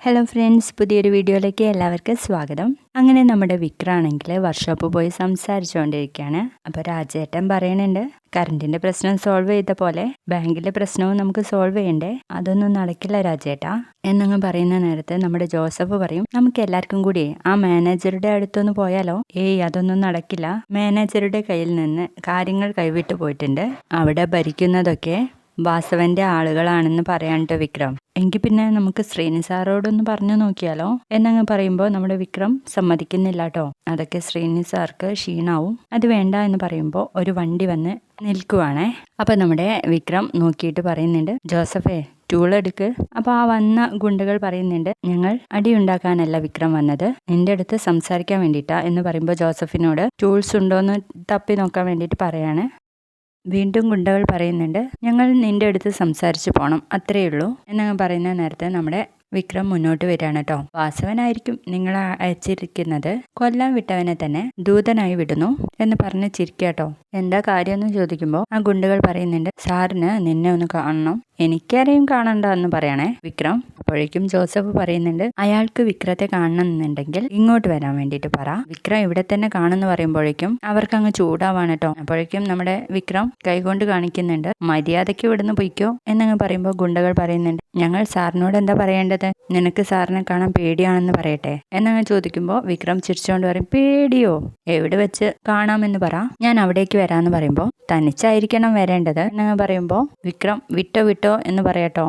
Hello friends പുതിയൊരു വീഡിയോയിലേക്ക് എല്ലാവർക്കും സ്വാഗതം. അങ്ങനെ നമ്മുടെ വിക്രാണെങ്കിൽ വർക്ക്ഷോപ്പ് പോയി സംസാരിച്ചുകൊണ്ടിരിക്കുകയാണ്. അപ്പോൾ രാജേട്ടൻ പറയണുണ്ട് കറണ്ടിന്റെ പ്രശ്നം സോൾവ് ചെയ്ത പോലെ ബാങ്കിലെ പ്രശ്നവും നമുക്ക് സോൾവ് ചെയ്യണ്ടേ? അതൊന്നും നടക്കില്ല രാജേട്ടാ. എന്നങ്ങ് പറയുന്ന നേരത്തെ നമ്മുടെ ജോസഫ് പറയും നമുക്ക് എല്ലാവർക്കും കൂടി ആ മാനേജറുടെ അടുത്തൊന്ന് പോയാലോ? ഏയ് അതൊന്നും നടക്കില്ല. മാനേജറുടെ കയ്യിൽ നിന്ന് കാര്യങ്ങൾ കൈവിട്ട് പോയിട്ടുണ്ട്. അവിടെ ഭരിക്കുന്നതൊക്കെ വാസവന്റെ ആളുകളാണെന്ന് പറയാനിട്ട് വിക്രം. എങ്കിൽ പിന്നെ നമുക്ക് ശ്രീനി സാറോടൊന്ന് പറഞ്ഞു നോക്കിയാലോ? എന്നങ്ങ് പറയുമ്പോൾ നമ്മുടെ വിക്രം സമ്മതിക്കുന്നില്ല കേട്ടോ അതൊക്കെ ശ്രീനി സാർക്ക് ക്ഷീണാവും. അത് വേണ്ട എന്ന് പറയുമ്പോൾ ഒരു വണ്ടി വന്ന് നിൽക്കുവാണേ. അപ്പൊ നമ്മുടെ വിക്രം നോക്കിയിട്ട് പറയുന്നുണ്ട് ജോസഫേ ടൂൾ എടുക്ക്. അപ്പൊ ആ വന്ന ഗുണ്ടകൾ പറയുന്നുണ്ട് ഞങ്ങൾ അടിയുണ്ടാക്കാനല്ല വിക്രം വന്നത്. നിന്റെ അടുത്ത് സംസാരിക്കാൻ വേണ്ടിയിട്ടാ എന്ന് പറയുമ്പോൾ ജോസഫിനോട് ടൂൾസ് ഉണ്ടോന്ന് തപ്പി നോക്കാൻ വേണ്ടിയിട്ട് പറയാണ്. വീണ്ടും ഗുണ്ടകൾ പറയുന്നുണ്ട് ഞങ്ങൾ നിന്റെ അടുത്ത് സംസാരിച്ച് പോകണം അത്രയേ ഉള്ളൂ. എന്നങ്ങ് പറയുന്ന നേരത്തെ നമ്മുടെ വിക്രം മുന്നോട്ട് വരികയാണ് കേട്ടോ. വാസവനായിരിക്കും നിങ്ങൾ അയച്ചിരിക്കുന്നത്. കൊല്ലം വിട്ടവനെ തന്നെ ദൂതനായി വിടുന്നു എന്ന് പറഞ്ഞ് ചിരിക്കുക കേട്ടോ. എന്താ കാര്യമെന്ന് ചോദിക്കുമ്പോൾ ആ ഗുണ്ടകൾ പറയുന്നുണ്ട് സാറിന് നിന്നെ ഒന്ന് കാണണം. എനിക്കാരെയും കാണണ്ട എന്ന് പറയണേ വിക്രം. അപ്പോഴേക്കും ജോസഫ് പറയുന്നുണ്ട് അയാൾക്ക് വിക്രത്തെ കാണണമെന്നുണ്ടെങ്കിൽ ഇങ്ങോട്ട് വരാൻ വേണ്ടിയിട്ട് പറ. വിക്രം ഇവിടെ തന്നെ കാണുന്നു പറയുമ്പോഴേക്കും അവർക്ക് അങ്ങ് ചൂടാവാണ് കേട്ടോ അപ്പോഴേക്കും നമ്മുടെ വിക്രം കൈകൊണ്ട് കാണിക്കുന്നുണ്ട് മര്യാദയ്ക്ക് ഇവിടുന്ന് പൊയ്ക്കോ. എന്നങ്ങ് പറയുമ്പോൾ ഗുണ്ടകൾ പറയുന്നുണ്ട് ഞങ്ങൾ സാറിനോട് എന്താ പറയേണ്ടത്? നിനക്ക് സാറിനെ കാണാൻ പേടിയാണെന്ന് പറയട്ടെ. എന്നങ്ങ് ചോദിക്കുമ്പോൾ വിക്രം ചിരിച്ചുകൊണ്ട് പറയും പേടിയോ? എവിടെ വെച്ച് കാണാമെന്ന് പറ. ഞാൻ അവിടേക്ക് വരാമെന്ന് പറയുമ്പോൾ തനിച്ചായിരിക്കണം വരേണ്ടത്. എന്നങ്ങ് പറയുമ്പോൾ വിക്രം വിട്ടോ വിട്ടോ എന്ന് പറയട്ടോ.